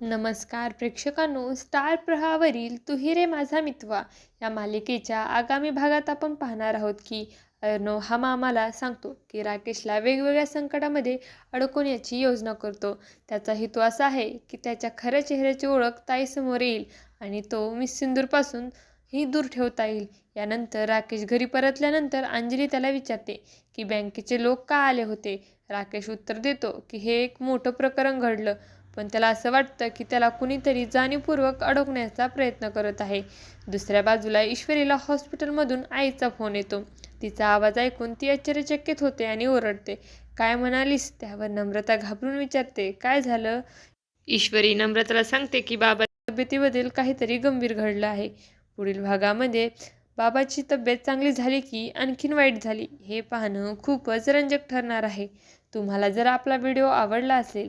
नमस्कार प्रेक्षकांनो स्टार प्रहावरील तुहिरे रे माझा मितवा या मालिकेच्या आगामी भागात आपण पाहणार आहोत की अर्णव हा मामाला सांगतो की राकेशला वेगवेगळ्या संकटामध्ये अडकवण्याची योजना करतो. त्याचा हेतू असा आहे की त्याच्या खऱ्या चेहऱ्याची ओळख ताईसमोर येईल आणि तो मिस सिंदूरपासून ही दूर ठेवता येईल. यानंतर राकेश घरी परतल्यानंतर अंजली त्याला विचारते की बँकेचे लोक का आले होते? राकेश उत्तर देतो की हे एक मोठं प्रकरण घडलं. पण त्याला असं वाटतं की त्याला कुणीतरी जाणीवपूर्वक अडकण्याचा प्रयत्न करत आहे. दुसऱ्या बाजूला ईश्वरीला हॉस्पिटलमधून आईचा फोन येतो. तिचा आवाज ऐकून ती आश्चर्यचकित होते आणि ओरडते. काय म्हणालीस? त्यावर नम्रता घाबरून विचारते. काय झालं? ईश्वरी नम्रताला सांगते की बाबा तब्येतीबद्दल काहीतरी गंभीर घडलं आहे. पुढील भागामध्ये बाबाची तब्येत चांगली झाली की आणखीन वाईट झाली हे पाहणं खूपच रंजक ठरणार आहे. तुम्हाला जर आपला व्हिडिओ आवडला असेल